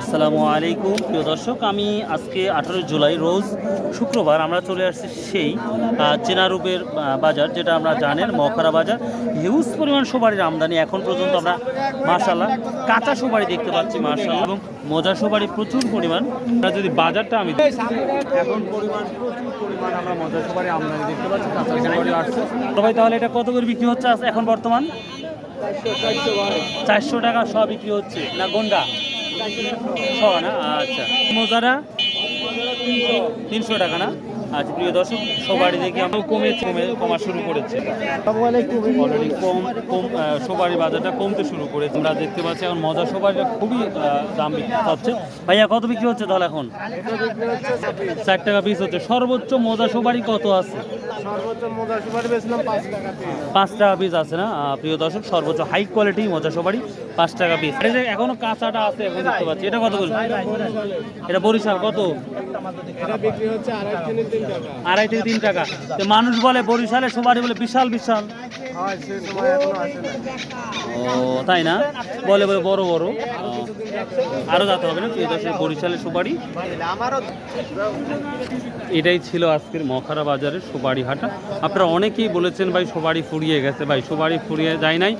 আসসালামু আলাইকুম, প্রিয় দর্শক। আমি আজকে আঠারোই জুলাই, রোজ শুক্রবার আমরা চলে আসছি সেই চেনারূপের বাজার, যেটা আমরা জানেন, মখারা বাজার। হিউজ পরিমাণ সুপারির আমদানি এখন পর্যন্ত আমরা মার্শাল্লাহ কাঁচা সুপারি দেখতে পাচ্ছি মার্শাল্লাহ এবং মজা সুপারি প্রচুর পরিমাণ। যদি বাজারটা আমি এখন পরিমাণ, প্রচুর পরিমাণ আমরা মজা সুপারি আমদানি দেখতে পাচ্ছি, কাঁচা তো তাহলে এটা কত করে বিক্রি হচ্ছে এখন বর্তমান? চারশো টাকা, সব বিক্রি হচ্ছে, না গন্ডা? ছ না আচ্ছা। মোজারা? তিনশো টাকা না? আচ্ছা প্রিয় দর্শক, সবারই দেখি আমরা কমে কমে কমা শুরু করেছে। অলরেডি কম কম সবারই বাজারটা কমতে শুরু করেছে। আমরা দেখতে পাচ্ছি এখন মজা সবারটা খুবই দাম বিক্রি হচ্ছে। ভাইয়া, কত বিক্রি হচ্ছে তাহলে এখন? ষাট টাকা পিস হচ্ছে। সর্বোচ্চ মজা সবারই কত আছে? পাঁচ টাকা পিস। আছে না? প্রিয় দর্শক সর্বোচ্চ হাই কোয়ালিটি মজা সবারই পাঁচ টাকা পিস এখনও কাঁচাটা আছে এখন দেখতে পাচ্ছি এটা কত বলছি এটা বরিশাল কত? আড়াই থেকে তিন টাকা। তিন টাকা। তো মানুষ বলে বরিশালে সুপারি বলে বিশাল বিশাল। ও তাই না? বলে বলে বড় বড়। আরও যেতে হবে না প্রিয় দর্শক বরিশালের সুপারি। এটাই ছিল আজকের মখারা বাজারের সুপারি হাটা। আপনারা অনেকেই বলেছেন, ভাই সুপারি ফুরিয়ে গেছে। ভাই সুপারি ফুরিয়ে যায় নাই।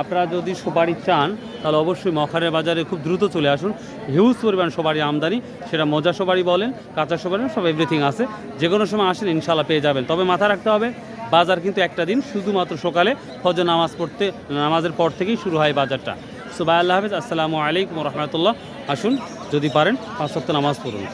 আপনারা যদি সুপারি চান, তাহলে অবশ্যই মখারের বাজারে খুব দ্রুত চলে আসুন। হিউজ পরিমাণ সবারই আমদানি, সেটা মজা সবারই বলেন, কাঁচা সুপারি সব এভরিথিং আছে। যে কোনো সময় আসেন ইনশাল্লাহ পেয়ে যাবেন। তবে মাথা রাখতে হবে, বাজার কিন্তু একটা দিন, শুধুমাত্র সকালে ফজর নামাজ পড়তে, নামাজের পর থেকেই শুরু হয় বাজারটা। সুবাই আল্লাহ হাফিজ। আসসালামু আলাইকুম রহমতুল্লাহ। আসুন, যদি পারেন, পাঁচ সপ্তাহ নামাজ পড়ুন।